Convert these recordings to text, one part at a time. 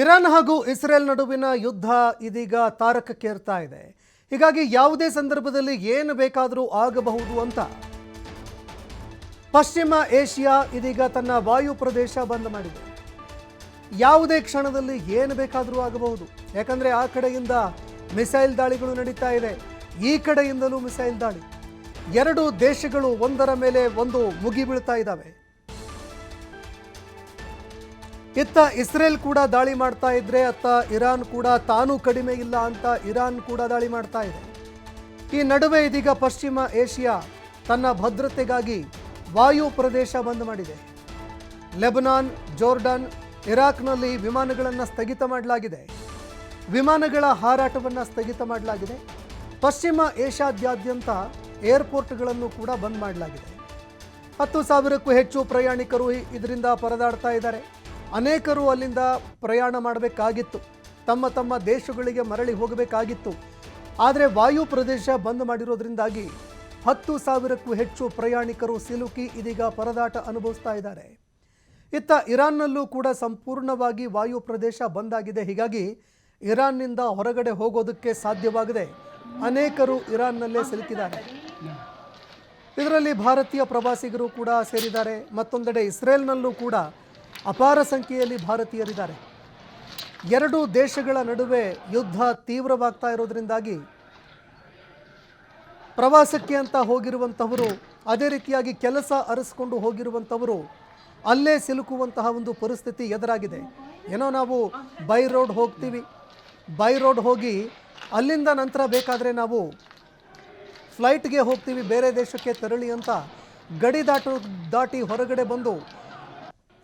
Iran ಹಾಗೂ Israel ನಡುವಿನ ಯುದ್ಧ ಇದೀಗ ತಾರಕಕ್ಕೇರ್ತಾ ಇದೆ. ಹೀಗಾಗಿ ಯಾವುದೇ ಸಂದರ್ಭದಲ್ಲಿ ಏನು ಬೇಕಾದರೂ ಆಗಬಹುದು ಅಂತ. ಪಶ್ಚಿಮ ಏಷ್ಯಾ ಇದೀಗ ತನ್ನ ವಾಯು ಪ್ರದೇಶ ಬಂದ್ ಮಾಡಿದೆ. ಯಾವುದೇ ಕ್ಷಣದಲ್ಲಿ ಏನು ಬೇಕಾದರೂ ಆಗಬಹುದು. ಯಾಕಂದ್ರೆ ಆ ಕಡೆಯಿಂದ ಮಿಸೈಲ್ ದಾಳಿಗಳು ನಡೀತಾ ಇದೆ. ಈ ಕಡೆಯಿಂದಲೂ ಮಿಸೈಲ್ ದಾಳಿ. ಎರಡು ದೇಶಗಳು ಒಂದರ ಮೇಲೆ ಒಂದು ಮುಗಿಬೀಳ್ತಾ ಇದ್ದಾವೆ. ಇತ್ತ ಇಸ್ರೇಲ್ ಕೂಡ ದಾಳಿ ಮಾಡ್ತಾ ಇದ್ರೆ ಅತ್ತ ಇರಾನ್ ಕೂಡ ತಾನು ಕಡಿಮೆ ಇಲ್ಲ ಅಂತ ಇರಾನ್ ಕೂಡ ದಾಳಿ ಮಾಡ್ತಾ ಇದೆ. ಈ ನಡುವೆ ಇದೀಗ ಪಶ್ಚಿಮ ಏಷ್ಯಾ ತನ್ನ ಭದ್ರತೆಗಾಗಿ ವಾಯು ಪ್ರದೇಶ ಬಂದ್ ಮಾಡಿದೆ. ಲೆಬನಾನ್, ಜೋರ್ಡನ್, ಇರಾಕ್ನಲ್ಲಿ ವಿಮಾನಗಳನ್ನು ಸ್ಥಗಿತ ಮಾಡಲಾಗಿದೆ. ವಿಮಾನಗಳ ಹಾರಾಟವನ್ನು ಸ್ಥಗಿತ ಮಾಡಲಾಗಿದೆ. ಪಶ್ಚಿಮ ಏಷ್ಯಾದ್ಯಾದ್ಯಂತ ಏರ್ಪೋರ್ಟ್ಗಳನ್ನು ಕೂಡ ಬಂದ್ ಮಾಡಲಾಗಿದೆ. ಹತ್ತು ಸಾವಿರಕ್ಕೂ ಹೆಚ್ಚು ಪ್ರಯಾಣಿಕರು ಇದರಿಂದ ಪರದಾಡ್ತಾ ಇದ್ದಾರೆ. ಅನೇಕರು ಅಲ್ಲಿಂದ ಪ್ರಯಾಣ ಮಾಡಬೇಕಾಗಿತ್ತು. ತಮ್ಮ ತಮ್ಮ ದೇಶಗಳಿಗೆ ಮರಳಿ ಹೋಗಬೇಕಾಗಿತ್ತು. ಆದರೆ ವಾಯು ಪ್ರದೇಶ ಬಂದ್ ಮಾಡಿರೋದ್ರಿಂದಾಗಿ ಹತ್ತು ಸಾವಿರಕ್ಕೂ ಹೆಚ್ಚು ಪ್ರಯಾಣಿಕರು ಸಿಲುಕಿ ಇದೀಗ ಪರದಾಟ ಅನುಭವಿಸ್ತಾ ಇದ್ದಾರೆ. ಇತ್ತ ಇರಾನ್ನಲ್ಲೂ ಕೂಡ ಸಂಪೂರ್ಣವಾಗಿ ವಾಯು ಪ್ರದೇಶ ಬಂದಾಗಿದೆ ಹೀಗಾಗಿ ಇರಾನ್ನಿಂದ ಹೊರಗಡೆ ಹೋಗೋದಕ್ಕೆ ಸಾಧ್ಯವಾಗದೆ ಅನೇಕರು ಇರಾನ್ನಲ್ಲೇ ಸಿಲುಕಿದ್ದಾರೆ. ಇದರಲ್ಲಿ ಭಾರತೀಯ ಪ್ರವಾಸಿಗರು ಕೂಡ ಸೇರಿದ್ದಾರೆ. ಮತ್ತೊಂದೆಡೆ ಇಸ್ರೇಲ್ನಲ್ಲೂ ಕೂಡ ಅಪಾರ ಸಂಖ್ಯೆಯಲ್ಲಿ ಭಾರತೀಯರಿದ್ದಾರೆ. ಎರಡು ದೇಶಗಳ ನಡುವೆ ಯುದ್ಧ ತೀವ್ರವಾಗ್ತಾ ಇರೋದರಿಂದಾಗಿ ಪ್ರವಾಸಕ್ಕೆ ಅಂತ ಹೋಗಿರುವಂಥವರು ಅದೇ ರೀತಿಯಾಗಿ ಕೆಲಸ ಅರಸ್ಕೊಂಡು ಹೋಗಿರುವಂಥವರು ಅಲ್ಲೇ ಸಿಲುಕುವಂತಹ ಒಂದು ಪರಿಸ್ಥಿತಿ ಎದುರಾಗಿದೆ. ಏನೋ ನಾವು ಬೈ ರೋಡ್ ಹೋಗ್ತೀವಿ. ಬೈ ರೋಡ್ ಹೋಗಿ ಅಲ್ಲಿಂದ ನಂತರ ಬೇಕಾದರೆ ನಾವು ಫ್ಲೈಟ್ಗೆ ಹೋಗ್ತೀವಿ, ಬೇರೆ ದೇಶಕ್ಕೆ ತೆರಳಿ ಅಂತ ಗಡಿ ದಾಟು, ದಾಟಿ ಹೊರಗಡೆ ಬಂದು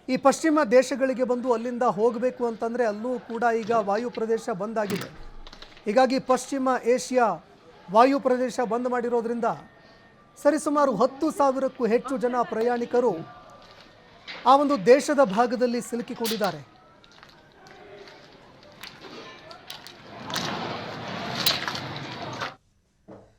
ಈ ಪಶ್ಚಿಮ ದೇಶಗಳಿಗೆ ಬಂದು ಅಲ್ಲಿಂದ ಹೋಗಬೇಕು ಅಂತಂದರೆ ಅಲ್ಲೂ ಕೂಡ ಈಗ ವಾಯು ಪ್ರದೇಶ ಬಂದಾಗಿದೆ ಹೀಗಾಗಿ ಪಶ್ಚಿಮ ಏಷ್ಯಾ ವಾಯು ಪ್ರದೇಶ ಬಂದ್ ಮಾಡಿರೋದ್ರಿಂದ ಸರಿಸುಮಾರು ಹತ್ತು ಸಾವಿರಕ್ಕೂ ಹೆಚ್ಚು ಜನ ಪ್ರಯಾಣಿಕರು ಆ ಒಂದು ದೇಶದ ಭಾಗದಲ್ಲಿ ಸಿಲುಕಿಕೊಂಡಿದ್ದಾರೆ.